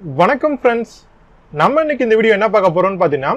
வணக்கம் ஃப்ரெண்ட்ஸ் நம்ம இன்னைக்கு இந்த வீடியோ என்ன பார்க்க போறோம்னு பார்த்தீங்கன்னா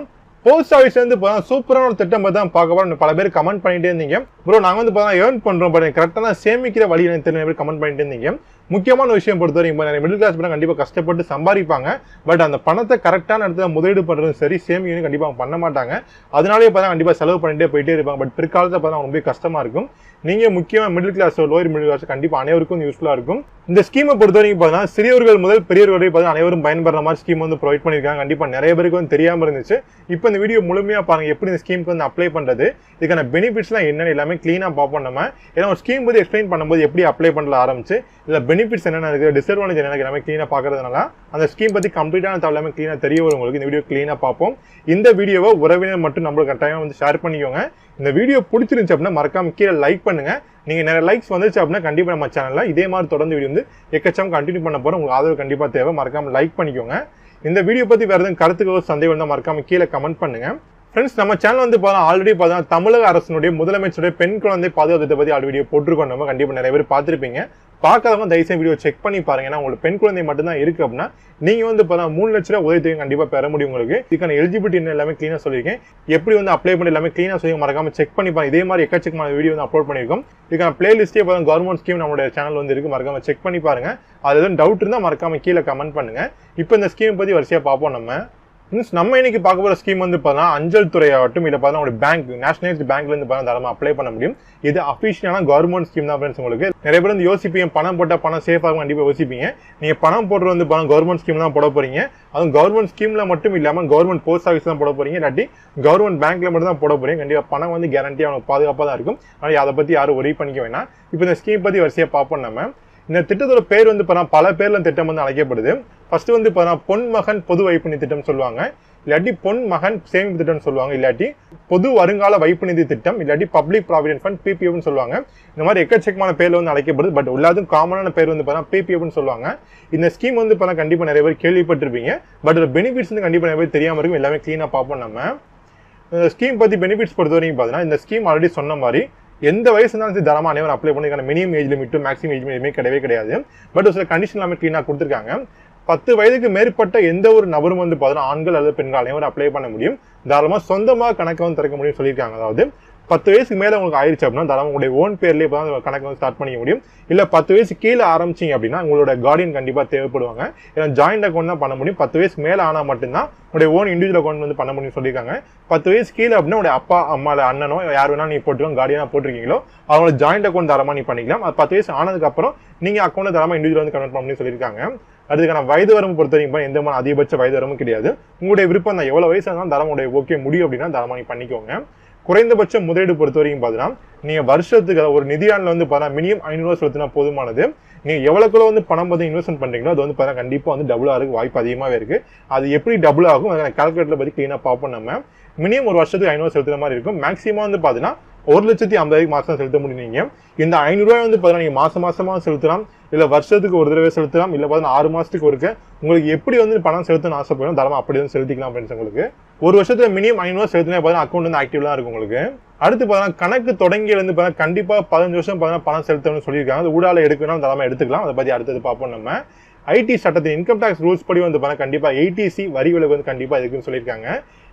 போஸ்ட் ஆஃபீஸ்ல இருந்து இப்போ சூப்பரான ஒரு திட்டம் தான் பார்க்க போறோம். பல பேர் கமெண்ட் பண்ணிட்டே இருந்தீங்க. ப்ரோ நாங்கள் வந்து பார்த்தா ஏர்ன் பண்றோம் பட் கரெக்டான சேமிக்கிற வழி எனக்கு தெரிஞ்ச பேர் கமெண்ட் பண்ணிட்டே இருந்தீங்க. முக்கியமான விஷயம் பொறுத்தவரைக்கும் இப்போ நிறைய மிடில் கிளாஸ் கண்டிப்பாக கஷ்டப்பட்டு சம்பாதிப்பாங்க. பட் அந்த பணத்தை கரெக்டான இடத்துல முதலீடு பண்ணுறதும் சரி சேமிக்கணும் கண்டிப்பாக அவங்க பண்ண மாட்டாங்க. அதனாலே பார்த்தா கண்டிப்பாக செலவு பண்ணிட்டே போயிட்டே இருப்பாங்க. பட் பிற்காலத்தில் பார்த்தா ரொம்ப கஷ்டமாக இருக்கும். நீங்கள் முக்கியமாக middle class lower middle class கண்டிப்பாக அனைவருக்கும் யூஸ்ஃபுல்லாக இருக்கும். இந்த ஸ்கீமை பொறுத்த வரைக்கும் பார்த்தீங்கன்னா சிறியவர்கள் முதல் பெரியவர்கள் வரை பார்த்தா அனைவரும் பயன்படுற மாதிரி ஸ்கீம் வந்து ப்ரொவைட் பண்ணியிருக்காங்க. கண்டிப்பாக நிறைய பேருக்கு வந்து தெரியாமல் இருந்துச்சு. இப்போ இந்த வீடியோ முழுமையாக பாருங்கள் எப்படி இந்த ஸ்கீமுக்கு வந்து அப்ளை பண்ணுறது இதுக்கான பெனிஃபிட்ஸ்லாம் என்னென்னு எல்லாமே க்ளீனாக பார்ப்போம் நம்ம. ஏன்னா ஒரு ஸ்கீம் பற்றி எக்ஸ்பிளைன் பண்ணும்போது எப்படி அப்ளை பண்ணல ஆரம்பிச்சு இல்லை பெனிஃபிட்ஸ் என்னென்ன இருக்குது டிஸ்அட்வான்டேஜ் என்ன எல்லாமே க்ளீனாக பார்க்கறதுனால அந்த ஸ்கீம் பற்றி கம்ப்ளீட்டான தவிர எல்லாமே க்ளீனாக தெரிய வரும் உங்களுக்கு. இந்த வீடியோ க்ளீனாக பார்ப்போம். இந்த வீடியோவை உறவினர் மட்டும் நம்மளுக்கு கட்டாயம் வந்து ஷேர் பண்ணிக்கோங்க. இந்த வீடியோ பிடிச்சிருந்துச்சு அப்படின்னா மறக்காம கீழே லைக் பண்ணுங்கள் நீங்கள் நிறைய லைக்ஸ் வந்துச்சு அப்படின்னா கண்டிப்பாக நம்ம சேனலில் இதே மாதிரி தொடர்ந்து வீடியோ வந்து எக்கச்சம் கண்டினியூ பண்ண போகிறோம் உங்களுக்கு ஆதரவு கண்டிப்பாக தேவை. மறக்காமல் லைக் பண்ணிக்கோங்க. இந்த வீடியோ பற்றி வேறு எதுவும் கருத்துக்களோ சந்தேகம் இருந்தால் மறக்காமல் கீழே கமெண்ட் பண்ணுங்கள் ஃப்ரெண்ட்ஸ் நம்ம சேனல் வந்து பார்த்தா ஆல்ரெடி பார்த்தா தமிழக அரசினுடைய முதலமைச்சருடைய பெண் குழந்தை பாதுகாப்பு பற்றி ஆல்ரெடி வீடியோ போட்டிருக்கோம். நம்ம கண்டிப்பாக நிறைய பேர் பார்த்துருப்பீங்க. பார்க்காதவங்க தயவுசெய்து வீடியோ செக் பண்ணி பாருங்க. ஏன்னா உங்களுக்கு பெண் குழந்தை மட்டும்தான் இருக்கு அப்படின்னா நீங்க வந்து இப்போ மூணு லட்ச ரூபா உதவி தொகை கண்டிப்பா பெற முடியும் உங்களுக்கு. இதுக்கான எலிஜிபிலிட்டி எல்லாமே க்ளீனாக சொல்லியிருக்கேன். எப்படி வந்து அப்ளை பண்ணி எல்லாமே க்ளீனாக சொல்லி மறக்காம செக் பண்ணி பாருங்க. இதே மாதிரி எக்கச்சக்கமான வீடியோ வந்து அப்லோட் பண்ணியிருக்கோம். இதுக்கான பிளேலிஸ்டே பார்த்தா கவர்மெண்ட் ஸ்கீம் நம்மளுடைய சேனல் வந்து இருக்கு. மறக்காம செக் பண்ணி பாருங்க. அது எதுவும் டவுட் இருந்தால் மறக்காம கீழே கமெண்ட் பண்ணுங்க. இப்போ இந்த ஸ்கீம் பத்தி வரிசையா பார்ப்போம் நம்ம. மீன்ஸ் நம்ம இன்னைக்கு பார்க்க போகிற ஸ்கீம் வந்து பார்த்தீங்கன்னா அஞ்சல் துறை ஆகட்டும் இல்லை பார்த்தா உங்களுடைய பேங்க் நேஷனலைஸ்ட் பேங்க்ல இருந்து பார்த்தா தாராளமாக அப்ளை பண்ண முடியும். இது அஃபிஷியலான கவர்மெண்ட் ஸ்கீம் தான் ஃப்ரெண்ட்ஸ் உங்களுக்கு. நிறைய பேர் வந்து யோசிப்பீங்க பணம் போட்டால் பணம் சேஃபாக கண்டிப்பாக யோசிப்பீங்க. நீங்கள் பணம் போடுறது வந்து பணம் கவர்மெண்ட் ஸ்கீம் தான் போட போறீங்க. அதுவும் கவர்மெண்ட் ஸ்கீம்ல மட்டும் இல்லாமல் கவர்மெண்ட் போஸ்ட் ஆஃபீஸ் தான் போட போறீங்க. இல்லாட்டி கவர்மெண்ட் பேங்க்ல மட்டும் தான் போட போறீங்க. கண்டிப்பாக பணம் வந்து கேரண்டி அவனுக்கு பாதுகாப்பாக தான் இருக்கும். ஆனால் அதை பற்றி யாரும் ஒரே பண்ணிக்க வேணாம். இப்போ இந்த ஸ்கீம் பற்றி வரிசையாக பார்ப்போம் நம்ம. இந்த திட்டத்தோட பேர் வந்து பார்த்தா பல பேர்ல திட்டம் வந்து அழைக்கப்படுது. ஃபர்ஸ்ட் வந்து பார்த்தா பொன்மகன் பொது வைப்பு நிதி திட்டம் சொல்லுவாங்க. இல்லாட்டி பொன் மகன் சேமிப்பு திட்டம்னு சொல்லுவாங்க. இல்லாட்டி பொது வருங்கால வைப்பு நிதி திட்டம் இல்லாட்டி பப்ளிக் ப்ராவிடென்ட் ஃபண்ட் பிபிஎஃப்னு சொல்லுவாங்க. இந்த மாதிரி எக்கச்சக்கமான பேர்ல வந்து அழைக்கப்படுது. பட் உள்ளதும் காமனான பேர் வந்து பார்த்தா பிபிஎஃப்னு சொல்லுவாங்க. இந்த ஸ்கீம் வந்து பார்த்தா கண்டிப்பா நிறைய பேர் கேள்விப்பட்டிருப்பீங்க. பட் அதோட பெனிஃபிட்ஸ் வந்து கண்டிப்பா நிறைய பேர் தெரியாம இருக்கும். எல்லாமே க்ளீனா பார்ப்போம் நம்ம. இந்த ஸ்கீம் பத்தி பெனிஃபிட்ஸ் பொறுத்த வரைக்கும் பார்த்தீங்கன்னா இந்த ஸ்கீம் ஆல்ரெடி சொன்ன மாதிரி எந்த வயசு இருந்தாலும் சரி தரமா அனைவரும் அப்ளை பண்ணிக்கான மினிமம் ஏஜ் லிமிட்டும் மேக்ஸிமம் ஏஜ் எதுவுமே கிடையவே கிடையாது. பட் ஒரு சில கண்டிஷன் எல்லாமே க்ளீனாக கொடுத்துருக்காங்க. பத்து வயதுக்கு மேற்பட்ட எந்த ஒரு நபரும் வந்து பார்த்தீங்கன்னா ஆண்கள் அல்லது பெண்கள் அனைவரும் அப்ளை பண்ண முடியும். தாராளமாக சொந்தமாக கணக்கை வந்து திறக்க முடியும்னு சொல்லியிருக்காங்க. அதாவது பத்து வயசுக்கு மேலே உங்களுக்கு ஆயிடுச்சு அப்படின்னா தரம் உங்களுடைய ஓன் பேர்லேயே இப்போ தான் கணக்கு வந்து ஸ்டார்ட் பண்ணிக்க முடியும். இல்லை பத்து வயசு கீழே ஆரம்பிச்சிங்க அப்படின்னா உங்களோட கார்டியன் கண்டிப்பாக தேவைப்படுவாங்க. ஏன்னா ஜாயிண்ட் அக்கௌண்ட் தான் பண்ண முடியும். பத்து வயசு மேலே ஆனால் மட்டும்தான் உங்களுடைய ஓன் இண்டிவிஜுவல் அக்கௌண்ட் வந்து பண்ண முடியும்னு சொல்லியிருக்காங்க. பத்து வயசு கீழே அப்படின்னா உடைய அப்பா அம்மா இல்லை அண்ணனோ யார் வேணாலும் நீ போட்டுக்கோங்க. கார்டியனாக போட்டிருக்கீங்களோ அவங்களோட ஜாயிண்ட் அக்கௌண்ட் தரமாக நீ பண்ணிக்கலாம். அது பத்து வயசு ஆனதுக்கப்புறம் நீங்கள் அக்கௌண்ட் தரமா இண்டிவிஜுவல் வந்து கன்வெர்ட் பண்ண முடியும்னு சொல்லியிருக்காங்க. அதுக்கான வயது வரம்பு பொறுத்த வரைக்கும் எந்த மாதிரி அதிகபட்ச வயது வரமும் கிடையாது. உங்களுடைய விருப்பம் தான். எவ்வளோ வயசு இருந்தாலும் தரம் உடைய ஓகே முடியும் அப்படின்னா தரமாக நீ பண்ணிக்கோங்க. குறைந்தபட்ச முதலீடு பொறுத்த வரைக்கும் பார்த்தீங்கன்னா நீங்க வருஷத்துக்கு ஒரு நிதியாண்டில் வந்து பார்த்தா மினிமம் ஐநூறுவா செலுத்தினா போதுமானது. நீங்க எவ்வளவுக்குள்ள வந்து பணம் பார்த்தீங்கன்னா இன்வெஸ்ட்மெண்ட் பண்றீங்களோ அது வந்து பார்த்தா கண்டிப்பா வந்து டபுள் ஆகிறதுக்கு வாய்ப்பு அதிகமாகவே இருக்கு. அது எப்படி டபுள் ஆகும் அதை கால்குலேட்டர் பத்தி கிளீனாக பார்ப்போம் நம்ம. மினிமம் ஒரு வருஷத்துக்கு ஐநூறு செலுத்துற மாதிரி இருக்கும். மேக்ஸிமம் வந்து பார்த்தீங்கன்னா ஒரு லட்சத்தி ஐம்பதாயிரம் மாசம் செலுத்த முடியும் நீங்க. இந்த ஐநூறுரூவா வந்து பார்த்தீங்கன்னா நீங்க மாதம் மாசமா செலுத்தலாம். இல்ல வருஷத்துக்கு ஒரு தடவை செலுத்தலாம். இல்ல பார்த்தீங்கன்னா ஆறு மாசத்துக்கு ஒருக்க. உங்களுக்கு எப்படி வந்து பணம் செலுத்தணும்னு ஆசைப்படும் தரமா அப்படி வந்து செலுத்திக்கலாம் ஃப்ரெண்ட்ஸ் உங்களுக்கு. ஒரு வருஷத்துல மினிமம் ஐநூறு செலுத்தினா பார்த்தீங்கன்னா அக்கௌண்ட் வந்து ஆக்டிவ்லாம் இருக்கும் உங்களுக்கு. அடுத்து பார்த்தீங்கன்னா கணக்கு தொடங்கியில இருந்து பார்த்தீங்கன்னா கண்டிப்பா பதினஞ்சு வருஷம் பார்த்தீங்கன்னா பணம் செலுத்தணும்னு சொல்லியிருக்காங்க. அது ஊடால எடுக்கணும் தரமா எடுத்துக்கலாம். அதை பத்தி அடுத்தது பார்ப்போம் நம்ம. ஐடி சட்டத்தின் இன்கம் டேக்ஸ் ரூல்ஸ் படி வந்து பார்த்தீங்கன்னா கண்டிப்பா ஐடிசி வரி விலக்கு வந்து கண்டிப்பா இருக்குன்னு சொல்லியிருக்காங்க.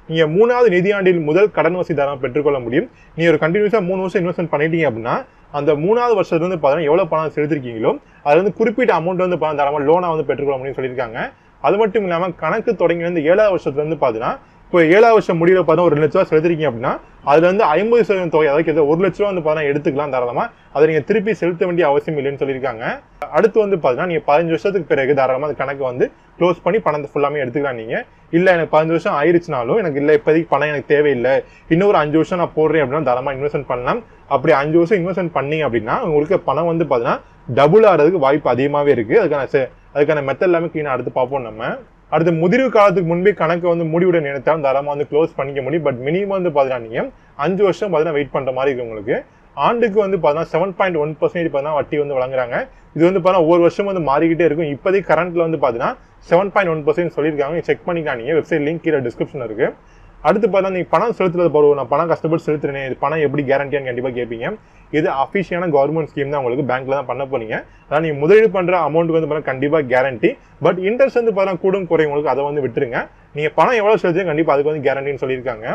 நீங்கள் மூணாவது நிதியாண்டில் முதல் கடன் வசதி தரம் பெற்றுக்கொள்ள முடியும். நீங்கள் ஒரு கண்டினியூஸாக மூணு வருஷம் இன்வெஸ்ட்மெண்ட் பண்ணிட்டீங்க அப்படின்னா அந்த மூணாவது வருஷத்துலேருந்து பார்த்தீங்கன்னா எவ்வளோ பணம் செலுத்திருக்கீங்களோ அதில் வந்து குறிப்பிட்ட அமௌண்ட் வந்து பணம் தரமாக லோனாக வந்து பெற்றுக்கொள்ள முடியும்னு சொல்லியிருக்காங்க. அது மட்டும் இல்லாமல் கணக்கு தொடங்கி வந்து ஏழாவது வருஷத்துலேருந்து பார்த்தீங்கன்னா இப்போ ஏழாவது வருஷம் முடியல பார்த்தா ஒரு லட்ச ரூபா செலுத்திருக்கீங்க அப்படின்னா அதுல இருந்து ஐம்பது சதவீதம் தொகை அதாவது ஒரு லட்ச ரூபா வந்து பார்த்தா எடுத்துக்கலாம் தாராளமா. அதை நீங்க திருப்பி செலுத்த வேண்டிய அவசியம் இல்லைன்னு சொல்லியிருக்காங்க. அடுத்து வந்து பார்த்தீங்கன்னா நீங்க பதினஞ்சு வருஷத்துக்கு பிறகு தாராளமா அந்த கணக்கு வந்து க்ளோஸ் பண்ணி பணத்தை ஃபுல்லாமே எடுத்துக்கலாம் நீங்க. இல்ல எனக்கு பதினஞ்சு வருஷம் ஆயிருச்சுனாலும் எனக்கு இல்ல இப்போதைக்கு பணம் எனக்கு தேவையில்லை. இன்னொரு அஞ்சு வருஷம் நான் போடுறேன் அப்படின்னா தாராளமா இன்வெஸ்ட்மெண்ட் பண்ணலாம். அப்படி அஞ்சு வருஷம் இன்வெஸ்ட்மெண்ட் பண்ணீங்க அப்படின்னா உங்களுக்கு பணம் வந்து பார்த்தீங்கன்னா டபுள் ஆகிறதுக்கு வாய்ப்பு அதிகமாகவே இருக்கு. அதுக்கான செ- அதுக்கான மெத்தட் எல்லாமே clean-ஆ அடுத்து பார்ப்போம் நம்ம. அடுத்து முதிர்வு காலத்துக்கு முன்பே கணக்கை வந்து முடிவிட நினைத்தாலும் தாராளமாக வந்து க்ளோஸ் பண்ணிக்க முடியும். பட் மினிமம் வந்து பார்த்தீங்கன்னா நீங்கள் அஞ்சு வருஷம் பார்த்தீங்கன்னா வெயிட் பண்ணுற மாதிரி இருக்கு உங்களுக்கு. ஆண்டுக்கு வந்து பார்த்தீங்கன்னா செவன் பாயிண்ட் ஒன் பர்சன்டேஜ் பார்த்தீங்கன்னா வட்டி வந்து வழங்குறாங்க. இது வந்து பார்த்தீங்கன்னா ஒவ்வொரு வருஷம் வந்து மாறிக்கிட்டே இருக்கும். இப்போதைக்கு கரண்ட்டில் வந்து பார்த்தீங்கன்னா செவன் பாயிண்ட் ஒன் பர்சன்ட் சொல்லியிருக்காங்க. செக் பண்ணிக்கலாம் நீங்கள் வெப்சைட் லிங்க் கீழே டிஸ்கிரிப்ஷன் இருக்குது அடுத்து பார்த்தா நீங்க பணம் செலுத்துறது பருவம் நான் பணம் கஷ்டப்பட்டு செலுத்துறேன் இது பணம் எப்படி கேரண்டியான்னு கண்டிப்பா கேட்பீங்க இது அஃபிஷியலான கவர்மெண்ட் ஸ்கீம் தான் உங்களுக்கு பேங்க்ல தான் பண்ண போனீங்க அதான் நீங்க முதலீடு பண்ற அமௌண்ட் வந்து பார்த்தா கண்டிப்பா கேரண்டி பட் இன்ட்ரெஸ்ட் வந்து பார்த்தா கூடும் குறையும். உங்களுக்கு அதை வந்து விட்டுருங்க. நீங்க பணம் எவ்வளவு செலுத்துங்க கண்டிப்பா அதுக்கு வந்து கேரண்டின்னு சொல்லியிருக்காங்க.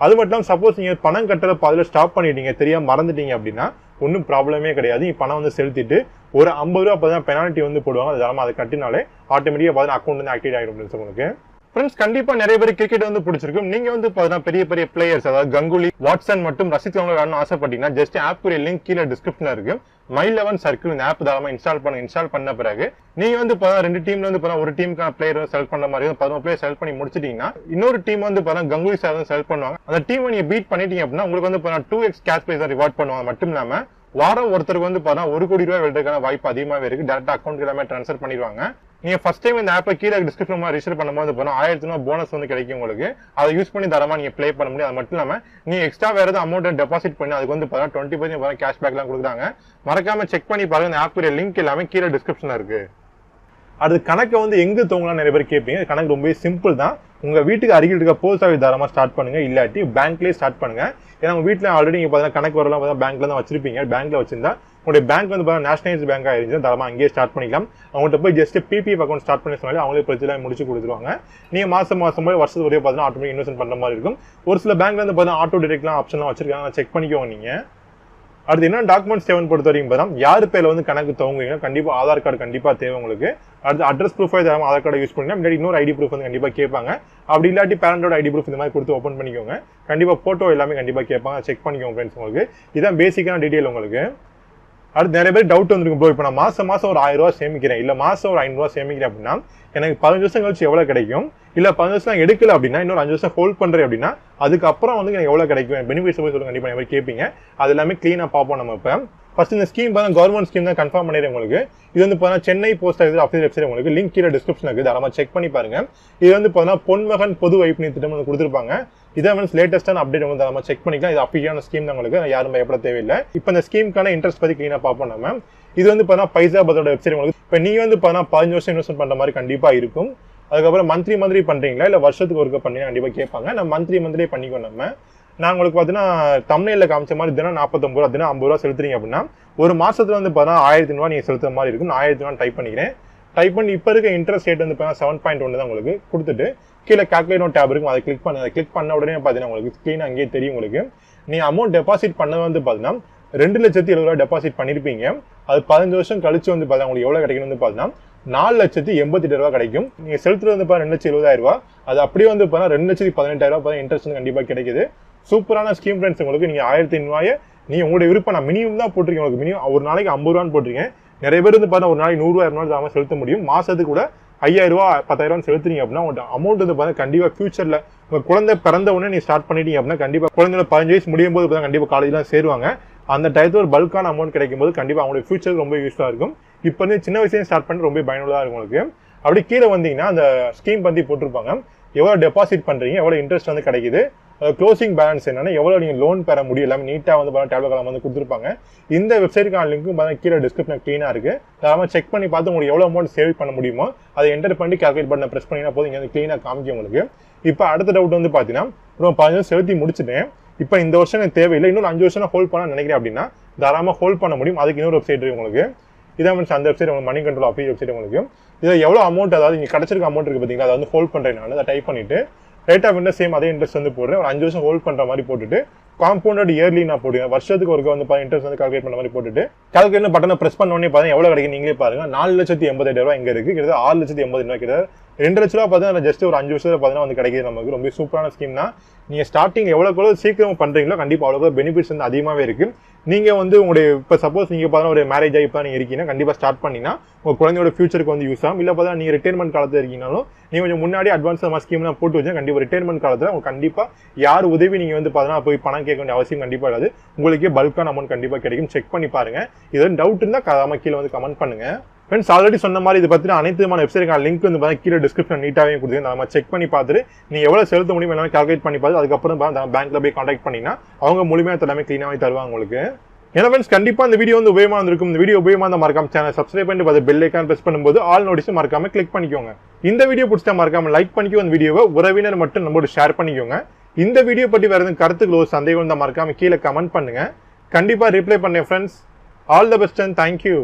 அது மட்டும் இல்லாமல் சப்போஸ் நீங்க பணம் கட்டுற பாதியில் ஸ்டாப் பண்ணிட்டீங்க தெரியாம மறந்துட்டீங்க அப்படின்னா ஒன்றும் ப்ராப்ளமே கிடையாது. நீங்கள் பணம் வந்து செலுத்திட்டு ஒரு ஐம்பது ரூபா பார்த்தா பெனால்ட்டி வந்து போடுவாங்க. அது இல்லாமல் அதை கட்டினாலே ஆட்டோமேட்டிக்காக பார்த்தீங்கன்னா அக்கௌண்ட் வந்து ஆக்டிவேட் ஆகிடும் ஃப்ரெண்ட்ஸ் உங்களுக்கு ஃப்ரெண்ட்ஸ் கண்டிப்பா நிறைய பேர் கிரிக்கெட் வந்து பிடிச்சிருக்கும். நீங்க வந்து பார்த்தீங்கன்னா பெரிய பெரிய பிளேயர்ஸ் அதாவது கங்குலி வாட்ஸன் மட்டும் ரசித் அவங்க ஆசைப்பட்டீங்கன்னா ஜஸ்ட் ஆப் லிங்க் கீழே டிஸ்கிரிப்ஷன்ல இருக்கு. மை லெவன் சர்க்கிள் இந்த ஆப் தாராளமா இன்ஸ்டால் பண்ண இன்ஸ்டால் பண்ண பிறகு நீங்க வந்து பார்த்தா ரெண்டு டீம்ல வந்து பார்த்தா ஒரு டீமுக்கான பிளேயர் செலக்ட் பண்ண மாதிரி பதினோரு பிளேயர் செலக்ட் பண்ணி முடிச்சிட்டீங்கன்னா இன்னொரு டீம் வந்து பார்த்தா கங்குலி சார் வந்து செலக்ட் பண்ணுவாங்க. அந்த டீம் நீங்க பீட் பண்ணிட்டீங்க அப்படின்னா உங்களுக்கு வந்து பார்த்தா two X cash prize reward பண்ணுவாங்க. மட்டும் இல்லாம வாரம் ஒருத்தருக்கு வந்து பார்த்தா ஒரு கோடி ரூபாய் வெல்றதுக்கான வாய்ப்பு அதிகமாகவே இருக்கு. டேரக்டா அக்கௌண்ட் எல்லாமே ட்ரான்ஸ்ஃபர் பண்ணிடுவாங்க. நீங்கள் ஃபஸ்ட் டைம் இந்த ஆப்பை கீழே டிஸ்கிரிப்ஷன் ரிஜிஸ்டர் பண்ணும்போது போனால் ஆயிரத்தி ரூபா போனஸ் வந்து கிடைக்கும் உங்களுக்கு. அதை யூஸ் பண்ணி தரமா நீங்கள் ப்ளே பண்ண முடியும். அது மட்டும் இல்லாமல் நீங்கள் எக்ஸ்ட்ரா வேற எதாவது அமௌண்ட் டெபாசிட் பண்ணி அதுக்கு வந்து பார்த்தா டுவெண்ட்டி பர்சன்ட் கேஷ் பேக்லாம் கொடுக்குறாங்க. மறக்காம செக் பண்ணி பாருங்க. இந்த ஆப்புடைய லிங்க் எல்லாமே கீழே டிஸ்கிரிப்ஷனில் இருக்கு. அது கணக்கை வந்து எங்கே தோங்கலாம் நிறைய பேர் கேட்பீங்க. கணக்கு ரொம்ப சிம்பிள் தான். உங்க வீட்டுக்கு அருகில் இருக்க போஸ்ட் ஆஃபீஸ் தாராளமா ஸ்டார்ட் பண்ணுங்க. இல்லாட்டி பேங்க்லேயே ஸ்டார்ட் பண்ணுங்க. ஏன்னா உங்க வீட்டில் ஆல்ரெடி நீங்க பார்த்தீங்கன்னா கணக்கு வரலாம் பார்த்தா பேங்க்ல தான் வச்சிருப்பீங்க. பேங்க்ல வச்சிருந்தா உங்களுடைய பேங்க் வந்து பார்த்தீங்கன்னா நேஷனலைஸ் பேங்க் ஆயிருந்துச்சு தரமா அங்கேயே ஸ்டார்ட் பண்ணிக்கலாம். அவங்கள்ட்ட போய் ஜஸ்ட் பிபிஎஃப் அக்கௌண்ட் ஸ்டார்ட் பண்ணி சொன்னாலே அவங்களே பிரச்சனை முடிச்சு கொடுத்துருவாங்க. நீங்க மாசம் மாசம் போய் வருஷத்துக்கு ஒரே பார்த்தீங்கன்னா ஆட்டோமேட்டிக் இன்வெஸ்ட் பண்ற மாதிரி இருக்கும். ஒரு சில பேங்க்ல வந்து பார்த்தீங்கன்னா ஆட்டோ டிடெக்ட்லாம் ஆப்ஷன்லாம் வச்சிருக்காங்க. செக் பண்ணிக்கோங்க நீங்க. அடுத்து என்ன டாக்குமெண்ட்ஸ் தேவைன்னு பொறுத்த வரைக்கும் பார்த்தா யார் பேர்ல வந்து கணக்கு துவங்குறீங்க கண்டிப்பா ஆதார் கார்டு கண்டிப்பா தேவை உங்களுக்கு. அடுத்து அட்ரஸ் ப்ரூஃப் ஏதாவது ஆதார் கார்டு யூஸ் பண்ணி முன்னாடி இன்னொரு ஐடி ப்ரூஃப் வந்து கண்டிப்பா கேட்பாங்க. அப்படி இல்லாட்டி பேரண்டோட ஐடி ப்ரூஃப் இந்த மாதிரி கொடுத்து ஓப்பன் பண்ணிக்கோங்க. கண்டிப்பா போட்டோ எல்லாமே கண்டிப்பா கேட்பாங்க. செக் பண்ணிக்கோங்க ஃப்ரெண்ட்ஸ் உங்களுக்கு. இதான் பேசிக்கான டீடைல் உங்களுக்கு. அடுத்து நிறைய பேர் டவுட் வந்துருக்கும். ப்ரோ இப்போ நான் மாசம் மாசம் ஒரு ஆயிரம் ரூபாய் சேமிக்கிறேன். இல்ல மாசம் ஒரு ஐநூறு சேமிக்கிறேன் அப்படின்னா எனக்கு பதினஞ்சு வருஷம் கழிச்சு எவ்வளவு கிடைக்கும்? இல்ல பதினஞ்சு வருஷம் எடுக்கல அப்படின்னா இன்னொரு அஞ்சு வருஷம் ஹோல்ட் பண்றேன் அப்படின்னா அதுக்கப்புறம் வந்து எனக்கு எவ்வளவு கிடைக்கும்? பெனிஃபிட்ஸ் போய் சொல்லுங்க. கண்டிப்பா நிறைய கேட்பீங்க. அது எல்லாமே கிளீனா பார்ப்போம் நம்ம இப்போ. ஃபர்ஸ்ட் இந்த ஸ்கீம் பார்த்தா கவர்மெண்ட் ஸ்கீம் தான் கன்ஃபார்ம் பண்ணிடுறேன் உங்களுக்கு. இது வந்து பார்த்தா Chennai post office office website உங்களுக்கு. லிங்க் கீழே டிஸ்கிரிப்ஷன் இருக்குது. தாராளமா செக் பண்ணி பாருங்க. இது வந்து பார்த்தா பொன்மகன் பொது வைப்பு திட்டம் வந்து கொடுத்துருப்பாங்க. இதான் வந்து லேட்டஸ்டான அப்டேட் வந்து நம்ம செக் பண்ணிக்கலாம். இது அஃபிஷியலான ஸ்கீம் தான் உங்களுக்கு. யாரும் பயப்பட தேவையில்லை. இப்போ இந்த ஸ்கீமுக்கான இன்ட்ரெஸ்ட் பற்றி க்ளீனாக பார்ப்போம் நம்ம. இது வந்து பார்த்தீங்கன்னா பைசாபத்தோட வெப்சைட் உங்களுக்கு. இப்போ நீங்கள் வந்து பார்த்தீங்கன்னா பதினஞ்சு வருஷம் இன்வெஸ்ட் பண்ணுற மாதிரி கண்டிப்பாக இருக்கும். அதுக்கப்புறம் மந்த்லி மந்த்லி பண்ணுறீங்களா இல்லை வருஷத்துக்கு ஒருக்க பண்ணி கண்டிப்பாக கேட்பாங்க. நம்ம மந்த்லி மந்த்லி பண்ணிக்கோ நம்ம. நான் உங்களுக்கு பார்த்தீங்கன்னா தமிழில் காமிச்ச மாதிரி தினம் நாற்பத்தொம்பது ரூபா தினம் ஐம்பது ரூபா செலுத்துறீங்க அப்படின்னா ஒரு மாதத்தில் வந்து பார்த்தீங்கன்னா ஆயிரத்தி ரூபா நீங்கள் செலுத்துற மாதிரி இருக்கும். நான் ஆயிரத்தி ரூபா டைப் பண்ணிக்கிறேன். டைப் பண்ணி இப்போ இருக்க இன்ட்ரெஸ்ட் ரேட் வந்து பார்த்தீங்கன்னா செவன் பாயிண்ட் ஒன்று தான் உங்களுக்கு கொடுத்துட்டு கீழே கேல்குலேட் டேப் இருக்கும். அதை கிளிக் பண்ண. அதை கிளிக் பண்ண உடனே பார்த்தீங்கன்னா உங்களுக்கு ஸ்க்ரீன் அங்கேயே தெரியும் உங்களுக்கு. நீ அமௌண்ட் டெபாசிட் பண்ணது வந்து பார்த்தீங்கன்னா ரெண்டு லட்சத்தி எழுபது ரூபா டெபாசிட் பண்ணிருப்பீங்க. அது பதினஞ்சு வருஷம் கழிச்சு வந்து பார்த்தா உங்களுக்கு எவ்வளோ கிடைக்கும் வந்து பார்த்தீங்கன்னா நாலு லட்சத்தி எண்பத்தெட்டு ரூபா கிடைக்கும். நீங்கள் செலுத்துறது வந்து பார்த்தா ரெண்டு லட்சம் எழுபதாயிரம் ரூபா அது அப்படியே வந்து பார்த்தா ரெண்டு லட்சத்தி பதினெட்டாயிரம் ரூபா இன்ட்ரெஸ்ட் வந்து கண்டிப்பாக கிடைக்குது. சூப்பரான ஸ்கீம் ஃப்ரெண்ட்ஸ் உங்களுக்கு. நீங்கள் ஆயிரத்தி ஐநூறுவாய நீ உங்களுடைய விருப்பம் நான் மினிமம் தான் போட்டிருக்கேன் உங்களுக்கு. மினிமம் ஒரு நாளைக்கு ஐம்பது ரூபான்னு போட்டிருக்கேன். நிறைய பேர் வந்து பார்த்தா ஒரு நாளைக்கு நூறுரூவா இரநூறு தாம செலுத்த முடியும். மாதத்துக்கு கூட ஐயாயிரம் ரூபா பத்தாயிரம் செலுத்துறீங்க அப்படின்னா உங்க அமௌண்ட் வந்து பார்த்தா கண்டிப்பாக ஃபியூச்சரில் உங்கள் குழந்தை பிறந்த உடனே நீ ஸ்டார்ட் பண்ணிட்டீங்க அப்படின்னா கண்டிப்பாக குழந்தைங்க பதினஞ்சு வயசு முடியும் போது பார்த்தா கண்டிப்பாக காலேஜ்லாம் சேருவாங்க. அந்த டயத்தில் ஒரு பல்கான அமௌண்ட் கிடைக்கும் போது கண்டிப்பாக அவங்களுடைய ஃபியூச்சர் ரொம்ப யூஸ்ஃபுல்லாக இருக்கும். இப்போ வந்து சின்ன வயசுலேயே ஸ்டார்ட் பண்ணி ரொம்ப பயனுள்ளதாக இருக்கும் உங்களுக்கு. அப்படி கீழே வந்தீங்கன்னா அந்த ஸ்கீம் பற்றி போட்டிருப்பாங்க. எவ்வளோ டெபாசிட் பண்ணுறீங்க எவ்வளோ இன்ட்ரெஸ்ட் வந்து கிடைக்குது. க்ளோசிங் பேலன்ஸ் என்னன்னா எவ்வளவு நீங்க லோன் பெற முடியும் எல்லாமே நீட்டா வந்து பார்த்தா டேப்லெட் காலம் வந்து கொடுத்துருப்பாங்க. இந்த வெப்சைட்டுக்கான லிங்க்கும் பார்த்தா கீழே டிஸ்கிரிப்ஷன் க்ளீனாக இருக்கு. தாராளமா செக் பண்ணி பார்த்து உங்களுக்கு எவ்வளவு அமௌண்ட் சேவ் பண்ண முடியுமோ அதை என்டர் பண்ணி கால்குலேட் பண்ண பிரஸ் பண்ணினா போதும் இங்க வந்து க்ளீனாக காமிக்கும் உங்களுக்கு. இப்போ அடுத்த டவுட் வந்து பாத்தீங்கன்னா ரொம்ப பதினஞ்சு வருஷம் செலுத்தி முடிச்சுட்டேன். இப்போ இந்த வருஷம் எனக்கு தேவையில்லை இன்னொரு அஞ்சு வருஷம் ஹோல்ட் பண்ண நினைக்கிறேன் அப்படின்னா தாராளமா ஹோல்ட் பண்ண முடியும். அதுக்கு இன்னொரு வெப்சைட் இருக்கு உங்களுக்கு. இதான் மீன்ஸ் அந்த வெப்சைட் உங்களுக்கு மணி கண்ட்ரோல் ஆஃபீஸ் வெப்சைட் உங்களுக்கு. இதில் எவ்வளோ அமௌண்ட் அதாவது நீங்கள் கிடச்சிருக்க அமௌண்ட் இருக்கு பார்த்தீங்களா அதை வந்து ஹோல்ட் பண்ணுறேன் நான் அதை டைப் பண்ணிட்டு ரேட் ஆஃப் இன்ட்ரெஸ்ட் சேம் அதே இன்ட்ரெஸ்ட் வந்து போடுறேன். ஒரு அஞ்சு வருஷம் ஹோல்ட் பண்ணுற மாதிரி போட்டுட்டு காம்பவுண்டட் இயர்லி நான் போடுவேன். வருஷத்துக்கு ஒருக்க வந்து இன்ட்ரெஸ்ட் வந்து கால்குலேட் பண்ண மாதிரி போட்டுட்டு கால்குலேட் பட்டனை ப்ரெஸ் பண்ண உடனே எவ்வளோ கிடைக்கும் நீங்களே பாருங்க. நாலு லட்சத்தி எண்பதாயிரம் ரூபாய் இங்க இருக்குது கிட்டத்தட்ட ஆறு லட்சத்தி எண்பது ரூபாய் கிட்டத்தட்ட ரெண்டு லட்ச ரூபா பார்த்தீங்கன்னா ஜஸ்ட் ஒரு அஞ்சு வருஷத்தில் பார்த்தீங்கன்னா வந்து கிடைக்குது நமக்கு. ரொம்ப சூப்பரான ஸ்கீம்னா நீங்கள் ஸ்டார்டிங் எவ்வளோக்கு எவ்வளோ சீக்கிரம் பண்ணுறீங்களோ கண்டிப்பாக அவ்வளோ பெனிஃபிட்ஸ் வந்து அதிகமாகவே இருக்குது நீங்கள் வந்து உங்களுடைய இப்போ சப்போஸ் நீங்கள் பார்த்தீங்கன்னா ஒரு மேரேஜ் ஆகி இப்போ நீங்கள் இருக்கீங்கன்னா கண்டிப்பாக ஸ்டார்ட் பண்ணிங்கன்னா உங்கள் குழந்தையோட ஃபியூச்சருக்கு வந்து யூஸ் ஆகும். இல்லை பார்த்தா நீங்கள் ரிட்டைர்மெண்ட் காலத்தில் இருக்கீங்கனாலும் நீங்கள் கொஞ்சம் முன்னாடி அட்வான்ஸ் நம்ம ஸ்கீம்லாம் போட்டு வச்சா கண்டிப்பாக ரிட்டைர்மெண்ட் காலத்தில் உங்களுக்கு கண்டிப்பாக யார் உதவி நீங்கள் வந்து பார்த்தீங்கன்னா போய் பணம் கேட்க வேண்டிய அவசியம் கண்டிப்பாக இருக்காது உங்களுக்கே பல்கான அமௌண்ட் கண்டிப்பாக கிடைக்கும். செக் பண்ணி பாருங்கள் இது டவுட் இருந்தால் கதாமல் கீழே வந்து கமெண்ட் பண்ணுங்கள் ஃப்ரெண்ட்ஸ் ஆல்ரெடி சொன்ன மாதிரி இது பத்தின அனைத்து விதமான வெப்சைட்டுக்கான லிங்க் வந்து பார்த்தீங்கன்னா கீழே டிஸ்கிரிப்ஷன் நீட்டாகவே கொடுத்து நம்ம செக் பண்ணி பார்த்துட்டு நீ எவ்வளோ செலுத்த முடியும் எல்லாமே கால்குலேட் பண்ணி பார்த்து அதுக்கப்புறம் பேங்க்ல போய் கான்டாக்ட் பண்ணிங்கன்னா அவங்க மூலியமாக எல்லாமே க்ளீனாகவே தருவாங்க உங்களுக்கு. ஏன்னா ஃப்ரெண்ட்ஸ் கண்டிப்பாக இந்த வீடியோ வந்து உபயோகமாக இருக்கும் இந்த வீடியோ உபயோகமாக இருந்தால் மறக்காம சேனல் சப்ஸ்கிரைப் பண்ணிட்டு பார்த்து பெல் ஐக்கான் பிரஸ் பண்ணும்போது ஆல் நோட்டீஸ் மறக்காம கிளிக் பண்ணிக்கோங்க. இந்த வீடியோ பிடிச்சா மறக்காம லைக் பண்ணிக்கோ இந்த வீடியோவை உறவினர் மட்டும் நம்மளோட ஷேர் பண்ணிக்கோங்க. இந்த வீடியோ பற்றி வேறு எதுவும் கருத்துக்களோ சந்தேகம் இருந்தால் மறக்காம கீழே கமெண்ட் பண்ணுங்க. கண்டிப்பாக ரிப்ளை பண்ணேன் friends all the best and thank you